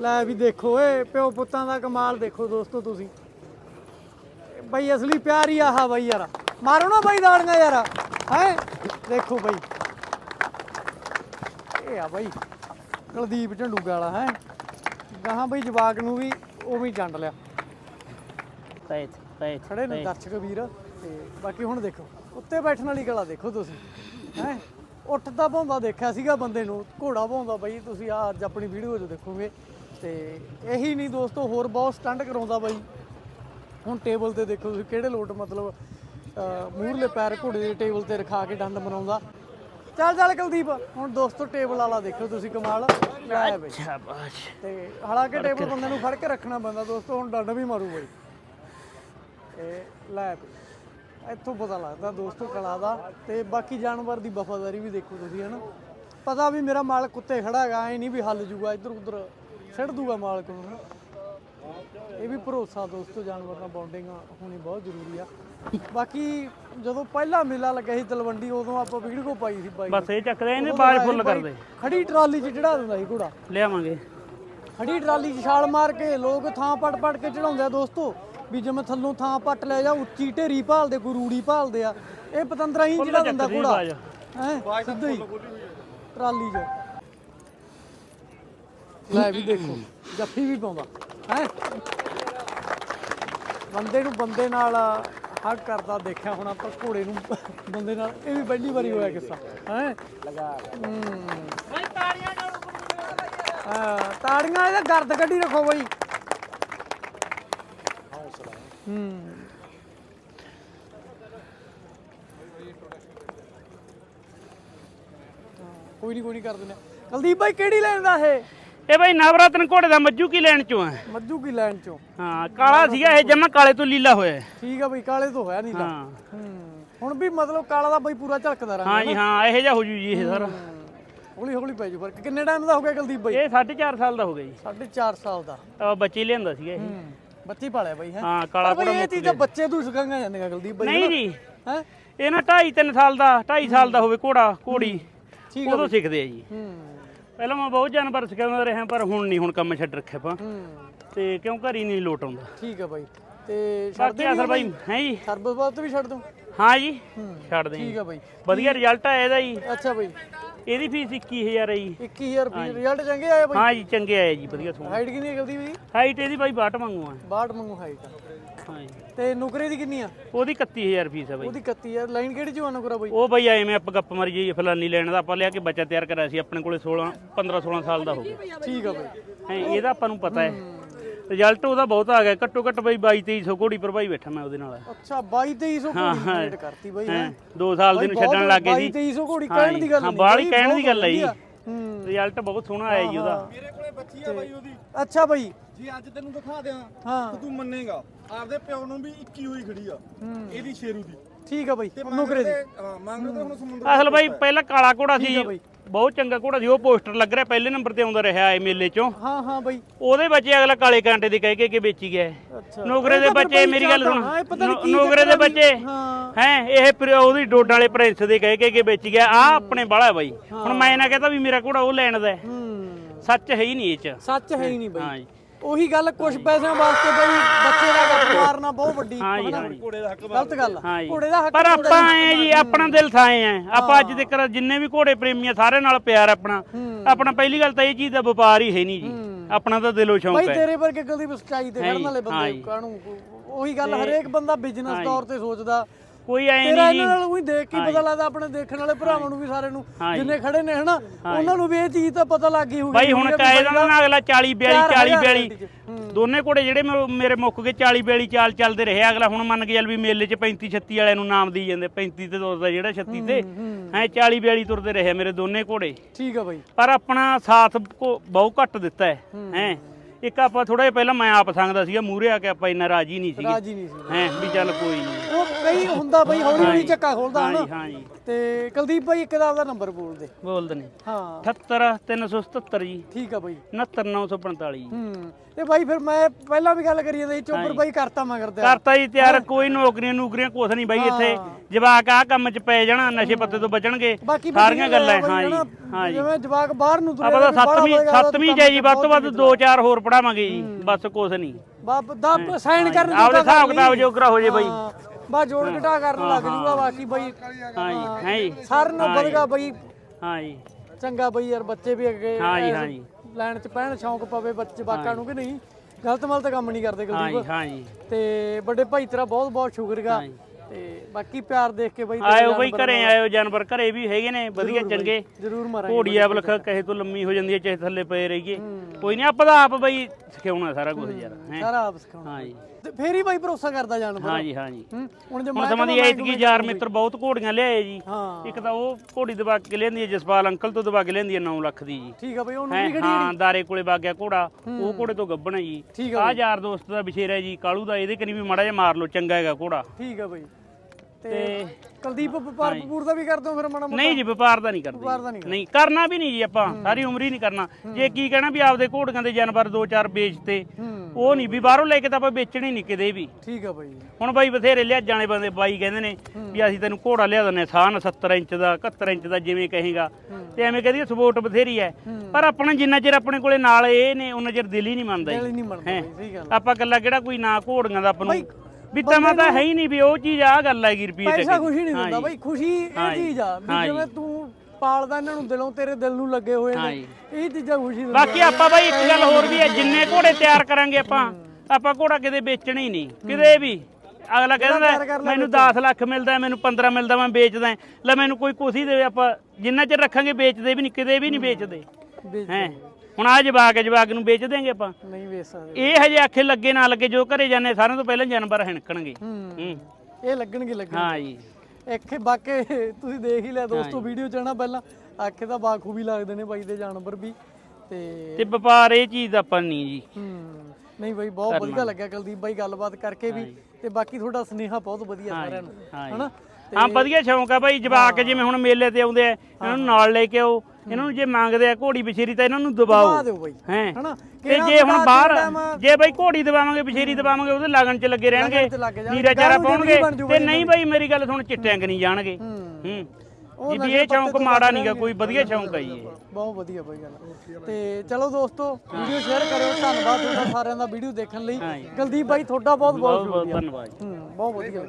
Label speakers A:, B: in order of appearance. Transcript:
A: ਲੈ ਵੀ ਦੇਖੋ ਏ ਪਿਓ ਪੁੱਤਾਂ ਦਾ ਕਮਾਲ ਦੇਖੋ ਦੋਸਤੋ ਤੁਸੀਂ। ਬਈ ਅਸਲੀ ਪਿਆਰ ਹੀ ਆਹਾ ਬਈ ਯਾਰ। ਮਾਰੋ ਨਾ ਬਈ ਦਾੜੀਆਂ ਯਾਰ। ਹੈ? ਦੇਖੋ ਬਈ। ਇਹ ਆ ਬਈ ਕੁਲਦੀਪ ਝੰਡੂਗਾ ਵਾਲਾ ਹੈ? ਗਾਹਾਂ ਬਈ ਜਵਾਕ ਨੂੰ ਵੀ ਉਵੇਂ ਹੀ ਚੰਡ ਲਿਆ।
B: ਪਏ ਪਏ
A: ਖੜੇ ਨੇ ਦਰਸ਼ਕ ਵੀਰ। ਤੇ ਬਾਕੀ ਹੁਣ ਦੇਖੋ ਉੱਤੇ ਬੈਠਣ ਵਾਲੀ ਕਲਾ ਦੇਖੋ ਤੁਸੀਂ ਹੈ? ਉੱਠਦਾ ਭੌਂਦਾ ਦੇਖਿਆ ਸੀਗਾ ਬੰਦੇ ਨੂੰ ਘੋੜਾ ਭੌਂਦਾ ਬਈ ਤੁਸੀਂ ਆ ਅੱਜ ਆਪਣੀ ਵੀਡੀਓ 'ਚ ਦੇਖੋਗੇ। ਤੇ ਇਹੀ ਨਹੀਂ ਦੋਸਤੋ ਹੋਰ ਬਹੁਤ ਸਟੰਟ ਕਰਾਉਂਦਾ ਬਾਈ। ਹੁਣ ਟੇਬਲ ਤੇ ਦੇਖੋ ਤੁਸੀਂ ਕਿਹੜੇ ਲੋਟ ਮਤਲਬ ਮੂਹਰਲੇ ਪੈਰ ਘੋੜੇ ਦੇ ਟੇਬਲ ਤੇ ਰਖਾ ਕੇ ਡੰਡ ਬਣਾਉਂਦਾ ਚੱਲ ਚੱਲ ਕੁਲਦੀਪ ਹੁਣ ਦੋਸਤੋ ਟੇਬਲ ਵਾਲਾ ਦੇਖੋ ਤੁਸੀਂ ਕਮਾਲ। ਲੈ ਬਈ।
B: ਸ਼ਾਬਾਸ਼
A: ਤੇ ਹਾਲਾਂਕਿ ਟੇਬਲ ਬੰਦੇ ਨੂੰ ਫੜ ਕੇ ਰੱਖਣਾ ਪੈਂਦਾ ਦੋਸਤੋ ਹੁਣ ਡੰਡ ਵੀ ਮਾਰੂ ਬਈ। ਇਹ ਲੈ ਵੀ। ਇੱਥੋਂ ਪਤਾ ਲੱਗਦਾ ਦੋਸਤੋ ਕਲਾ ਦਾ ਤੇ ਬਾਕੀ ਜਾਨਵਰ ਦੀ ਵਫਾਦਾਰੀ ਵੀ ਦੇਖੋ ਤੁਸੀਂ ਹਨਾ। ਪਤਾ ਵੀ ਮੇਰਾ ਮਾਲਕ ਕੁੱਤੇ ਖੜਾ ਹੈਗਾ ਐ ਨਹੀਂ ਵੀ ਹੱਲ ਜੂਗਾ ਇੱਧਰ ਉੱਧਰ ਛੱਡ ਦੂਗਾ ਮਾਲਕ ਨੂੰ। ਇਹ ਵੀ ਭਰੋਸਾ ਦੋਸਤੋ ਜਾਨਵਰ ਨਾਲ ਬੌਂਡਿੰਗ ਹੋਣੀ ਬਹੁਤ ਜ਼ਰੂਰੀ ਆ। ਬਾਕੀ ਜਦੋਂ ਪਹਿਲਾ ਮੇਲਾ ਲੱਗਿਆ ਸੀ ਤਲਵੰਡੀ ਉਦੋਂ ਆਪਾਂ ਵੀਡੀਓ ਪਾਈ ਸੀ ਬਾਈ
B: ਬਸ ਇਹ ਚੱਕਦੇ ਇਹਨੇ ਬਾਜ ਫੁੱਲ ਕਰਦੇ।
A: ਖੜੀ ਟਰਾਲੀ 'ਚ ਚੜਾ ਦਿੰਦਾ ਸੀ ਘੋੜਾ।
B: ਲਿਆਵਾਂਗੇ।
A: ਖੜੀ ਟਰਾਲੀ 'ਚ ਛਾਲ ਮਾਰ ਕੇ ਲੋਕ ਥਾਂ ਪੜ ਪੜ ਕੇ ਚੜਾਉਂਦੇ ਆ ਦੋਸਤੋ ਵੀ ਜਿਵੇਂ ਥੱਲੋਂ ਥਾਂ ਪੱਟ ਲੈ ਜਾ ਉੱਚੀ ਢੇਰੀ ਭਾਲਦੇ ਕੋਈ ਰੂੜੀ ਭਾਲਦੇ ਆ। ਇਹ ਪਤੰਦਰਾ ਹੀ ਜਿਹੜਾ ਦਿੰਦਾ ਘੋੜਾ। ਹੈ ਸਿੱਧਾ ਹੀ। ਟਰਾਲੀ 'ਚ। ਲੈ ਵੀ ਦੇਖੋ, ਜੱਫੀ ਵੀ ਪਾਉਂਦਾ, ਹੈ? ਬੰਦੇ ਨੂੰ ਬੰਦੇ ਨਾਲ ਹੱਕ ਕਰਦਾ ਦੇਖਿਆ ਹੁਣ ਆਪਾਂ ਘੋੜੇ ਨੂੰ ਬੰਦੇ ਨਾਲ, ਇਹ ਵੀ ਪਹਿਲੀ ਵਾਰੀ ਹੋਇਆ ਕਿੱਸਾ, ਹੈ? ਲਗਾ ਹਾਂ, ਤਾੜੀਆਂ ਇਹਦਾ ਗਰਦ ਕੱਢੀ ਰੱਖੋ ਬਈ। ਹੂੰ। ਕੋਈ ਨਹੀਂ ਕੋਈ ਨਹੀਂ ਕਰ ਦਿੰਦੇ ਕੁਲਦੀਪ ਭਾਈ ਕਿਹੜੀ ਲੈਣ ਦਾ ਇਹ?
B: ਇਹ ਬਈ ਨਵਰਤਨ ਘੋੜੇ ਦਾ ਮੱਜੂ ਕੀ ਲੈਣ ਚੋਂ ਹੈ?
A: ਮੱਜੂ ਕੀ ਲੈਣ ਚੋਂ?
B: ਹਾਂ ਕਾਲਾ ਸੀਗਾ ਇਹ ਜਮਾ ਕਾਲੇ ਤੋਂ ਲੀਲਾ ਹੋਇਆ ਹੈ।
A: ਠੀਕ ਆ ਬਈ ਕਾਲੇ ਤੋਂ ਹੋਇਆ ਨਹੀਂ ਲਾ
B: ਹਾਂ।
A: ਹੂੰ ਹੁਣ ਵੀ ਮਤਲਬ ਕਾਲਾ ਦਾ ਬਈ ਪੂਰਾ ਝਲਕਦਾ ਰਹਾ
B: ਹਾਂ ਜੀ ਹਾਂ ਇਹੋ ਜਿਹਾ ਹੋ ਜੂ ਜੀ ਇਹ ਸਾਰਾ।
A: ਹੌਲੀ ਹੌਲੀ ਪੈ ਜੂ ਫ਼ਰਕ। ਕਿੰਨੇ ਟਾਈਮ ਦਾ ਹੋ ਗਿਆ ਕੁਲਦੀਪ ਬਾਈ?
B: ਇਹ 4.5 ਸਾਲ ਦਾ ਹੋ ਗਿਆ ਜੀ।
A: 4.5 ਸਾਲ ਦਾ।
B: ਆਹ ਬੱਚੇ ਲਿਆਂਦਾ ਸੀਗਾ ਇਹ।
A: ਹੂੰ ਬੱਚੀ ਪਾਲਿਆ ਬਾਈ ਹੈ।
B: ਹਾਂ ਕਾਲਾ
A: ਪਰ ਬਈ ਇਹ ਚੀਜ਼ਾਂ ਬੱਚੇ ਤੋਂ ਸਿਖਾਈਆਂ ਜਾਂਦੀਆਂ ਕੁਲਦੀਪ ਬਾਈ
B: ਨਹੀਂ ਜੀ।
A: ਹੈ?
B: ਇਹ ਨਾ 2.5 3 ਸਾਲ ਦਾ 2.5 ਸਾਲ ਦਾ ਹੋਵੇ ਘੋੜਾ ਘੋੜੀ।
A: ਠੀਕ
B: ਉਦੋਂ ਸਿੱਖਦੇ ਆ ਜੀ।
A: ਹੂੰ।
B: ਪਹਿਲਾਂ ਮੈਂ ਬਹੁਤ ਜਾਨਵਰ ਸਿਖਾਉਂਦਾ ਰਿਹਾ ਪਰ ਹੁਣ ਨਹੀਂ ਹੁਣ ਕੰਮ ਛੱਡ ਰੱਖਿਆ ਪਾ
A: ਹੂੰ।
B: ਤੇ ਕਿਉਂ ਘਰ ਹੀ ਨਹੀਂ ਲੋਟ ਆਉਂਦਾ?
A: ਠੀਕ ਆ ਬਾਈ। ਤੇ ਛੱਡ
B: ਬਾਕੀ ਅਸਰ ਬਾਈ ਹੈ ਜੀ।
A: ਸਰਬਤ ਬਾਤ ਵੀ ਛੱਡ ਦੂੰ?
B: ਹਾਂ ਜੀ ਛੱਡ ਦੇ
A: ਠੀਕ ਆ ਬਾਈ।
B: ਵਧੀਆ ਰਿਜ਼ਲਟ ਆਇਆ ਇਹਦਾ ਜੀ।
A: ਅੱਛਾ ਬਾਈ।
B: ਇਹਦੀ ਫੀਸ 21000 ਹੈ ਜੀ।
A: 21000 ਰੁਪਏ ਰਿਜ਼ਲਟ ਚੰਗੇ ਆਏ ਬਾਈ?
B: ਹਾਂ ਜੀ ਚੰਗੇ ਆਏ ਜੀ ਵਧੀਆ ਸੋਹਣਾ।
A: ਹਾਈਟ ਕਿੰਨੀ ਹੈ ਕੁਲਦੀਪ ਜੀ
B: ਹਾਈਟ ਇਹਦੀ ਬਾਈ 62 ਮੰਗੂ ਆ।
A: 62 ਮੰਗੂ ਹਾਈਟ
B: ਹਾਂ ਜੀ।
A: ਤੇ ਨੁਕਰੇ ਦੀ ਕਿੰਨੀ ਆ?
B: ਉਹਦੀ 31000 ਫੀਸ ਹੈ ਬਾਈ।
A: ਉਹਦੀ 31000 ਲਾਈਨ ਕਿਹੜੀ ਚ ਆ ਨੁਕਰਾ ਬਾਈ?
B: ਉਹ ਬਾਈ ਐਵੇਂ ਆਪਾਂ ਗੱਪ ਮਾਰੀ ਜਾਈਏ ਫਲਾਨੀ ਲੈਣ ਦਾ ਆਪਾਂ ਲਿਆ ਕੇ ਬੱਚਾ ਤਿਆਰ ਕਰਿਆ ਸੀ ਆਪਣੇ ਕੋਲੇ 16 15 16 ਸਾਲ ਦਾ ਹੋ ਗਿਆ।
A: ਠੀਕ ਆ ਬਾਈ।
B: ਹੈ ਇਹਦਾ ਆਪਾਂ ਨੂੰ ਪਤਾ ਹੈ। ਰਿਜ਼ਲਟ ਉਹਦਾ ਬਹੁਤ ਆ ਗਿਆ ਘੱਟੋ ਘੱਟ ਬਾਈ 22 2300 ਘੋੜੀ ਪਰ ਭਾਈ ਬੈਠਾ ਮੈਂ ਉਹਦੇ ਨਾਲ।
A: ਅੱਛਾ 22 2300 ਘੋੜੀ ਕਰਤੀ ਬਾਈ
B: ਹੈ 2 ਸਾਲ ਦੇ ਨੂੰ ਛੱਡਣ ਲੱਗ
A: 22
B: ਸੀ।
A: 2300 ਘੋੜੀ
B: ਹਾਂ
A: ਕਹਿਣ
B: ਜੀ,
A: ਦੀ ਗੱਲ
B: ਹਾਂ,
A: ਨਹੀਂ
B: ਬਾਹਲੀ
A: ਬਾਈ,
B: ਕਹਿਣ ਦੀ
A: ਬਹੁਤ
B: ਗੱਲ ਹੈ ਜੀ।
A: ਵਧੀਆ। ਹੂੰ
B: ਰਿਜ਼ਲਟ ਬਹੁਤ ਸੋਹਣਾ ਆਇਆ ਜੀ ਉਹਦਾ।
C: ਬੱਚੀ ਆ ਬਾਈ ਉਹਦੀ।
A: ਅੱਛਾ ਬਾਈ।
C: ਜੀ ਅੱਜ ਤੈਨੂੰ ਦਿਖਾ ਦਿਆਂ।
A: ਹਾਂ।
C: ਤੇ ਤੂੰ ਮੰਨੇਗਾ। ਆਪਦੇ ਪਿਓ ਨੂੰ ਵੀ 21 ਹੋਈ ਖੜੀ ਆ। ਇਹਦੀ ਸ਼ੇਰੂ ਦੀ।
A: ਠੀਕ ਆ ਬਾਈ ਨੁਕਰੇ ਦੀ
C: ਮੰਗਦੇ ਹਾਂ, ਮੰਗਦੇ ਤਾਂ ਹੁਣ ਸਮੁੰਦਰ
B: ਅਸਲ ਬਾਈ ਪਹਿਲਾਂ ਕਾਲਾ ਘੋੜਾ ਸੀ।
A: ਬਾਈ।
B: ਬਹੁਤ ਚੰਗਾ ਘੋੜਾ ਸੀ। ਉਹ ਪੋਸਟਰ ਲੱਗ ਰਿਹਾ ਪਹਿਲੇ ਨੰਬਰ ਤੇ ਆਉਂਦਾ ਰਿਹਾ ਇਹ ਮੇਲੇ ਚੋਂ।
A: ਹਾਂ ਹਾਂ ਬਾਈ।
B: ਉਹਦੇ ਬੱਚੇ ਅਗਲਾ ਕਾਲੇ ਕਾਂਟੇ ਦੇ ਕਹਿ ਕੇ ਕਿ ਵੇਚੀ ਗਿਆ ਹੈ।
A: ਅੱਛਾ।
B: ਨੌਕਰੇ
A: ਇਹ
B: ਦੇ ਬੱਚੇ ਮੇਰੀ ਗੱਲ ਸੁਣ।
A: ਕੀ
B: ਨੌਕਰੇ ਦੇ ਬੱਚੇ।
A: ਹਾਂ।
B: ਹੈ ਇਹ ਫਿਰ ਉਹਦੀ ਡੋਡਾਂ ਵਾਲੇ ਪ੍ਰਿੰਸ ਦੇ ਕਹਿ ਕੇ ਕਿ ਵੇਚ ਗਿਆ। ਆ ਆਪਣੇ ਬਾਲਾ ਬਾਈ। ਹੁਣ ਮੈਂ ਨਾ ਕਹਤਾ ਵੀ ਮੇਰਾ ਘੋੜਾ ਉਹ ਲੈਣ ਦਾ ਹੈ।
A: ਹੂੰ
B: ਸੱਚ ਹੈ ਹੀ ਨਹੀਂ ਇਹ ਚ।
A: ਸੱਚ ਹੈ ਹੀ ਨਹੀਂ
B: ਹਾਂ
A: ਬਾਈ
B: ਜੀ।
A: ਉਹੀ ਗੱਲ ਕੁਝ ਪੈਸਿਆਂ ਵਾਸਤੇ ਬਾਈ ਬੱਚੇ ਦਾ ਗੱਪ ਮਾਰਨਾ ਬਹੁਤ ਵੱਡੀ
B: ਹਾਂ ਜੀ? ਹਾਂ।
C: ਘੋੜੇ ਦਾ ਹੱਕ
A: ਗਲਤ ਗੱਲ ਆ।
B: ਹਾਂ ਜੀ।
A: ਘੋੜੇ ਦਾ ਹੱਕ
B: ਪਰ ਆਪਾਂ
A: ਹੀ
B: ਆਏ ਜੀ ਆਪਣਾ ਦਿਲ ਥਾਏ ਆ ਆਪਾਂ ਅੱਜ ਤੱਕ ਜਿੰਨੇ ਵੀ ਘੋੜੇ ਪ੍ਰੇਮੀ ਆ ਸਾਰੇ ਨਾਲ ਪਿਆਰ ਆਪਣਾ। ਆਪਣਾ ਪਹਿਲੀ ਗੱਲ ਤਾਂ ਇਹ ਚੀਜ਼ ਦਾ ਵਪਾਰ ਹੀ ਹੈ ਨਹੀਂ ਜੀ। ਆਪਣਾ ਤਾਂ ਦਿਲੋਂ ਸ਼ੌਂਕ
A: ਬਾਈ
B: ਹੈ।
A: ਤੇਰੇ ਵਰਗੇ ਕਦੀ ਵੀ ਸੱਚਾਈ ਤੇ
B: ਹਾਂ
A: ਖੜਨ ਵਾਲੇ
B: ਹਾਂ
A: ਬੰਦੇ। ਕਾਹਨੂੰ? ਉਹੀ ਗੱਲ ਹਰੇਕ ਬੰਦਾ ਬਿਜ਼ਨਸ ਤੌਰ ਤੇ ਸੋਚਦਾ।
B: ਕੋਈ ਐ
A: ਤੇਰਾ
B: ਨਹੀਂ ਜੀ।
A: ਇਹਨਾਂ ਨਾਲ ਉਹੀ ਦੇਖ ਕੇ ਹੀ ਪਤਾ ਲੱਗਦਾ ਆਪਣੇ ਦੇਖਣ ਵਾਲੇ ਭਰਾਵਾਂ ਨੂੰ ਵੀ ਸਾਰੇ ਨੂੰ
B: ਹਾਂ ਜੀ।
A: ਜਿੰਨੇ ਖੜੇ ਨੇ ਹਨਾ ਉਹਨਾਂ ਨੂੰ ਵੀ ਇਹ ਚੀਜ਼ ਤਾਂ ਪਤਾ ਲੱਗ ਗਈ ਹੋਊਗੀ
B: ਬਾਈ ਹੁਣ ਕਾਇਦਾ ਨਾ ਅਗਲਾ 40 42
A: ਚਾਰ
B: 40
A: ਹਜ਼ਾਰ
B: 42
A: ਰੇਟ 'ਚ। ਹੂੰ।
B: ਦੋਨੇ ਘੋੜੇ ਜਿਹੜੇ ਮੇਰੇ- ਮੇਰੇ ਮੁੱਕ ਗਏ 40 42 ਚਾਲ ਚੱਲਦੇ ਰਹੇ। ਅਗਲਾ ਹੁਣ ਮੰਨ ਕੇ ਚੱਲ ਵੀ ਮੇਲੇ 'ਚ 35 36 ਵਾਲਿਆਂ ਨੂੰ ਨਾਮ ਦੇਈ ਜਾਂਦੇ। 35 ਤੇ ਤੁਰਦਾ ਜਿਹੜਾ 36 ਤੇ। ਹੈ 40 42 ਤੁਰਦੇ ਰਹੇ ਮੇਰੇ ਦੋਨੇ ਘੋੜੇ।
A: ਠੀਕ ਆ ਬਾਈ।
B: ਪਰ ਆਪਣਾ ਸਾਥ ਕੋ- ਬਹੁਤ ਘੱਟ ਦਿੱਤਾ ਹੈ। ਹੈ। ਇੱਕ ਆਪਾਂ ਥੋੜਾ ਜਿਹਾ ਪਹਿਲਾਂ ਮੈਂ ਆਪ ਸੰਗਦਾ ਸੀਗਾ ਮੂਰੇ ਆ ਕੇ ਆਪਾਂ ਇੰਨਾ ਰਾਜੀ ਨਹੀਂ ਸੀਗੇ।
A: ਰਾਜੀ ਨਹੀਂ ਸੀ
B: ਹੈ ਵੀ ਚੱਲ ਕੋਈ ਨਹੀਂ।
A: ਉਹ ਕਈ ਹੁੰਦਾ ਬਈ ਹੌਲੀ ਹੌਲੀ ਚੱਕਾ ਖੋਲਦਾ
B: ਹਾਂ
A: ਹਨਾ
B: ਜੀ ਹਾਂ ਜੀ
A: ਤੇ ਕੁਲਦੀਪ ਬਾਈ ਇੱਕ ਦਾ ਆਪਦਾ ਨੰਬਰ ਬੋਲ ਦੇ।
B: ਬੋਲਦੇ ਨੇ।
A: ਹਾਂ।
B: 78 377 ਜੀ।
A: ਠੀਕ ਆ ਬਾਈ।
B: 69945 ਜੀ।
A: ਹੂੰ ਤੇ ਬਾਈ ਫਿਰ ਮੈਂ ਪਹਿਲਾਂ ਵੀ ਗੱਲ ਕਰੀ ਜਾਂਦਾ ਸੀ ਚੋਬਰ ਬਾਈ ਕਰਤਾ ਮਗਰ ਤੇ
B: ਕਰਤਾ ਜੀ ਤਿਆਰ ਕੋਈ ਨੌਕਰੀਆਂ ਨੂਕਰੀਆਂ ਕੁਛ ਨਹੀਂ ਬਾਈ ਇੱਥੇ। ਜਵਾਕ ਆ ਕੰਮ 'ਚ ਪੈ ਜਾਣਾ ਨਸ਼ੇ ਪੱਤੇ ਤੋਂ ਬਚਣਗੇ।
A: ਬਾਕੀ
B: ਸਾਰੀਆਂ ਗੱਲਾਂ
A: ਬਾਈ
B: ਹਾਂ ਜੀ ਹਾਂ ਜੀ
A: ਜਿਵੇਂ ਜਵਾਕ ਬਾਹਰ ਨੂੰ ਤੁਰੇ
B: ਆਪਾਂ ਤਾਂ ਸੱਤਵੀਂ ਸੱਤਵੀਂ ਚ ਜੀ ਵੱਧ ਤੋਂ ਵੱਧ ਦੋ ਚਾਰ ਹੋਰ ਪੜਾਵਾਂਗੇ ਜੀ ਬਸ ਕੁਛ ਨਹੀਂ।
A: ਬਾਪ ਦਾ ਸਾਈਨ ਕਰਨ
B: ਆਪਦੇ ਹਿਸਾਬ ਕਿਤਾਬ ਜੋਗਰਾ ਹੋ ਜੇ ਬਾਈ।
A: ਬਾ ਜੋੜ ਘਟਾ ਕਰਨ ਲੱਗ ਜੂਗਾ ਬਾਕੀ ਬਾਈ।
B: ਹਾਂ ਜੀ ਹੈ। ਜੀ।
A: ਸਾਰਿਆਂ ਨੂੰ ਵਧਗਾ ਬਾਈ।
B: ਹਾਂ ਜੀ।
A: ਚੰਗਾ ਬਈ ਯਾਰ ਬੱਚੇ ਵੀ ਅੱਗੇ
B: ਹਾਂ ਜੀ ਹਾਂ ਜੀ।
A: ਲੈਣ ਚ ਪੈਣ ਸ਼ੌਂਕ ਪਵੇ ਬੱਚੇ ਬਾਕਾਂ ਨੂੰ ਕਿ ਨਹੀਂ। ਗਲਤ ਮਲਤ ਕੰਮ ਨਹੀਂ ਕਰਦੇ
B: ਹਾਂ
A: ਕੁਲਦੀਪ।
B: ਜੀ ਹਾਂ ਜੀ।
A: ਤੇ ਵੱਡੇ ਭਾਈ ਤੇਰਾ ਬਹੁਤ ਬਹੁਤ ਸ਼ੁਕਰਗਾ ਤੇ ਬਾਕੀ ਪਿਆਰ ਦੇਖ ਕੇ ਬਈ
B: ਆਇਓ ਬਈ ਘਰੇ ਆਇਓ ਜਾਨਵਰ ਘਰੇ ਵੀ ਹੈਗੇ ਨੇ ਵਧੀਆ ਚੰਗੇ।
A: ਜਰੂਰ ਮਾਰਾਂਗੇ
B: ਘੋੜੀ ਆ ਬਲਖ ਕਹੇ ਤੋਂ ਲੰਮੀ ਹੋ ਜਾਂਦੀ ਹੈ ਚਾਹੇ ਥੱਲੇ ਪਏ ਰਹੀਏ। ਕੋਈ ਨਹੀਂ ਆਪਾਂ ਤਾਂ ਆਪ ਬਈ ਸਿਖਾਉਣਾ ਸਾਰਾ ਕੁਝ ਯਾਰ ਹੈਂ।
A: ਸਾਰਾ ਆਪ ਸਿਖਾਉਣਾ।
B: ਹਾਂ ਜੀ।
A: ਤੇ ਫੇਰ ਹੀ ਬਾਈ ਭਰੋਸਾ ਕਰਦਾ ਜਾਨਵਰ
B: ਹਾਂ ਜੀ ਹਾਂ ਜੀ।
A: ਹੂੰ ਹੁਣ ਜੇ ਮੈਂ
B: ਦੀ ਐਤਕੀ ਯਾਰ ਮਿੱਤਰ ਬਹੁਤ ਘੋੜੀਆਂ ਲਿਆਏ ਜੀ। ਇੱਕ ਤਾਂ ਉਹ ਘੋੜੀ ਦਬਾ ਕੇ ਲਿਆਂਦੀ ਹੈ ਜਸਪਾਲ ਅੰਕਲ ਤੋਂ ਦਬਾ ਕੇ ਲਿਆਂਦੀ ਹੈ 9 ਲੱਖ ਦੀ ਜੀ।
A: ਠੀਕ ਆ ਬਈ ਉਹਨੂੰ ਵੀ ਖੜੀ
B: ਹਾਂ ਦਾਰੇ ਕੋਲੇ ਵਗ ਗਿਆ ਘੋੜਾ ਉਹ ਘੋੜੇ ਤੋਂ ਗੱਬਣ ਹੈ ਜੀ।
A: ਠੀਕ
B: ਆ ਯਾਰ ਦੋਸਤ ਦਾ ਵਿਸ਼ੇਰਾ ਜੀ ਕਾਲੂ ਦਾ ਇਹਦੇ ਕਨੀ ਵੀ ਮਾੜਾ ਜਿਹਾ ਮਾਰ ਲਓ ਚੰਗਾ ਹੈਗਾ ਘੋੜਾ।
A: ਠੀਕ ਆ ਬਈ। ਤੇ ਕੁਲਦੀਪ ਵਪਾਰ ਪਪੂਰ ਦਾ ਵੀ ਕਰ ਦੋ ਫਿਰ ਮਾੜਾ ਮੋਟਾ।
B: ਨਹੀਂ ਜੀ ਵਪਾਰ ਦਾ ਨਹੀਂ ਕਰਦੇ
A: ਵਪਾਰ ਦਾ ਨਹੀਂ
B: ਨਹੀਂ ਕਰਨਾ ਵੀ ਨਹੀਂ ਜੀ ਆਪਾਂ ਸਾਰੀ ਉਮਰ ਹੀ ਨਹੀਂ ਕਰਨਾ। ਜੇ ਕੀ ਕਹਿਣਾ ਵੀ ਆਪਦੇ ਘੋੜੀਆਂ ਦੇ ਜਾਨਵਰ ਦੋ ਚਾਰ ਵੇਚਤੇ ਉਹ ਨਹੀਂ ਵੀ ਬਾਹਰੋਂ ਲੈ ਕੇ ਤਾਂ ਆਪਾਂ ਵੇਚਣੇ ਨਹੀਂ ਕਿਤੇ ਵੀ।
A: ਠੀਕ ਆ ਬਈ।
B: ਹੁਣ ਬਾਈ ਬਥੇਰੇ ਲਿਆ ਜਾਣੇ ਬੰਦੇ ਬਾਈ ਕਹਿੰਦੇ ਨੇ ਵੀ ਅਸੀਂ ਤੈਨੂੰ ਘੋੜਾ ਲਿਆ ਦਿੰਨੇ ਸਾਨ 70 ਇੰਚ ਦਾ 71 ਇੰਚ ਦਾ ਜਿਵੇਂ ਕਹੇਗਾ। ਤੇ ਐਵੇਂ ਕਹਦੀ ਸਪੋਰਟ ਬਥੇਰੀ ਹੈ। ਪਰ ਆਪਣਾ ਜਿੰਨਾ ਚਿਰ ਆਪਣੇ ਕੋਲੇ ਨਾਲ ਇਹ ਨੇ ਉਹਨਾਂ ਚਿਰ ਦਿਲ ਹੀ ਨਹੀਂ ਮੰਨਦਾ ਜੀ।
A: ਹੀ ਨਹੀਂ ਮੰਨਦਾ
B: ਹੈਂ।
A: ਬਈ ਸਹੀ ਗੱਲ
B: ਆਪਾਂ ਕੱਲਾ ਕਿਹੜਾ ਕੋਈ ਨਾ ਘੋੜੀਆਂ ਦਾ ਆਪਾਂ ਨੂੰ ਵੀ ਤਮਾ ਤਾਂ ਹੈ ਹੀ ਨਹੀਂ ਵੀ ਉਹ ਚੀਜ਼ ਆ ਗੱਲ ਹੈਗੀ ਰੁਪਈਏ
A: ਪੈਸਾ
B: ਟਕੇ
A: ਖੁਸ਼ੀ ਨਹੀਂ ਦਿੰਦਾ ਬਈ ਖੁਸ਼ੀ ਇਹ ਚੀਜ਼ ਆ ਵੀ ਜਿਵੇਂ ਤੂੰ ਪਾਲਦਾ ਇਹਨਾਂ ਨੂੰ ਦਿਲੋਂ ਤੇਰੇ ਦਿਲ ਨੂੰ ਲੱਗੇ ਹੋਏ ਨੇ। ਇਹ ਚੀਜ਼ਾਂ ਖੁਸ਼ੀ ਦਿੰਦੀਆਂ।
B: ਬਾਕੀ ਆਪਾਂ ਬਾਈ ਇੱਕ ਗੱਲ ਹੋਰ ਵੀ ਹੈ ਜਿੰਨੇ ਘੋੜੇ ਤਿਆਰ ਕਰਾਂਗੇ ਆਪਾਂ ਆਪਾਂ ਘੋੜਾ ਕਿਤੇ ਵੇਚਣਾ ਹੀ ਨਹੀਂ ਕਿਤੇ ਵੀ। ਅਗਲਾ ਕਹਿੰਦਾ ਮੈਨੂੰ 10 ਲੱਖ ਮਿਲਦਾ ਮੈਨੂੰ 15 ਮਿਲਦਾ ਮੈਂ ਵੇਚਦਾ ਲੈ ਮੈਨੂੰ ਕੋਈ ਹੀ ਦੇਵੇ ਆਪਾਂ ਜਿੰਨਾ ਚਿਰ ਰੱਖਾਂਗੇ ਵੇਚਦੇ ਵੀ ਨਹੀਂ ਕਿਤੇ ਵੀ ਨਹੀਂ ਵੇਚਦੇ।
A: ਵੇਚ
B: ਹੈ। ਹੁਣ ਆ ਜਵਾਕ ਹੈ, ਜਵਾਕ ਨੂੰ ਵੇਚ ਦੇਂਗੇ ਆਪਾਂ।
A: ਨਹੀਂ ਵੇਚ ਸਕਦੇ।
B: ਇਹ ਹਜੇ ਆਖੇ ਲੱਗੇ ਨਾ ਲੱਗੇ ਜੋ ਘਰੇ ਜਾਂਦੇ ਸਾਰਿਆਂ ਤੋਂ ਪਹਿਲਾਂ ਜਾਨਵਰ ਹਿਣਕਣਗੇ।
A: ਹੂੰ।
B: ਹੂੰ।
A: ਇਹ ਲੱਗਣਗੇ ਲੱਗਣਗੇ।
B: ਹਾਂ ਜੀ।
A: ਇੱਕ ਬਾਕੇ ਤੁਸੀਂ ਦੇਖ ਹੀ ਲਿਆ ਦੋਸਤੋ ਵੀਡੀਓ ਚ ਨਾ ਪਹਿਲਾਂ। ਆਖੇ ਤਾਂ ਬਾਖੂਬੀ ਲੱਗਦੇ ਨੇ ਬਾਈ ਦੇ ਜਾਨਵਰ ਵੀ। ਤੇ
B: ਤੇ ਵਪਾਰ ਇਹ ਚੀਜ਼ ਦਾ ਆਪਾਂ ਨਹੀਂ ਜੀ।
A: ਹੂੰ। ਨਹੀਂ ਬਾਈ ਬਹੁਤ ਵਧੀਆ ਲੱਗਿਆ ਕੁਲਦੀਪ ਬਾਈ ਗੱਲਬਾਤ ਕਰਕੇ ਵੀ। ਤੇ ਬਾਕੀ ਤੁਹਾਡਾ ਸੁਨੇਹਾ ਬਹੁਤ ਵਧੀਆ ਸਾਰਿਆਂ ਨੂੰ
B: ਹਾਂ ਜੀ।
A: ਹਨਾ?
B: ਹਾਂ ਵਧੀਆ ਸ਼ੌਂਕ ਆ ਭਾਈ ਜਵਾਕ ਜਿਵੇਂ ਹੁਣ ਮੇਲੇ ਤੇ ਆਉਂਦੇ ਆ ਇਹਨਾਂ ਨੂੰ ਨਾਲ ਲੈ ਕੇ ਆਓ। ਇਹਨਾਂ ਨੂੰ ਜੇ ਮੰਗਦੇ ਆ ਘੋੜੀ ਬਛੇਰੀ ਤਾਂ ਇਹਨਾਂ ਨੂੰ
A: ਦਬਾ
B: ਦਬਾਓ
A: ਦਿਓ ਬਾਈ।
B: ਹੈ?
A: ਹਨਾ?
B: ਤੇ ਜੇ ਹੁਣ ਬਾਹਰ ਜੇ ਬਾਈ ਘੋੜੀ ਦਬਾਵਾਂਗੇ ਬਛੇਰੀ ਦਬਾਵਾਂਗੇ ਉਹਦੇ ਲਾਗਣ ਚ ਲੱਗੇ ਰਹਿਣਗੇ। ਨੀਰਾ ਚਾਰਾ ਪਾਉਣਗੇ। ਤੇ ਨਹੀਂ ਬਾਈ ਮੇਰੀ ਗੱਲ ਸੁਣ ਚਿੱਟਿਆਂ ਕਿ ਨਹੀਂ ਜਾਣਗੇ।
A: ਹੂੰ।
B: ਜੀ ਵੀ ਇਹ
A: ਤੋਂ
B: ਮਾੜਾ ਨਹੀਂਗਾ ਕੋਈ ਵਧੀਆ ਸ਼ੌਂਕ ਹੈ ਜੀ
A: ਬਹੁਤ ਵਧੀਆ ਬਾਈ ਗੱਲ ਤੇ ਚਲੋ ਦੋਸਤੋ ਵੀਡੀਓ ਸ਼ੇਅਰ ਕਰਿਓ ਧੰਨਵਾਦ ਤੁਹਾਡਾ ਸਾਰਿਆਂ ਦਾ ਵੀਡੀਓ ਦੇਖਣ ਲਈ। ਕੁਲਦੀਪ ਬਾਈ ਤੁਹਾਡਾ ਬਹੁਤ ਬਹੁਤ
B: ਧੰਨਵਾਦ
A: ਬਹੁਤ ਵਧੀਆ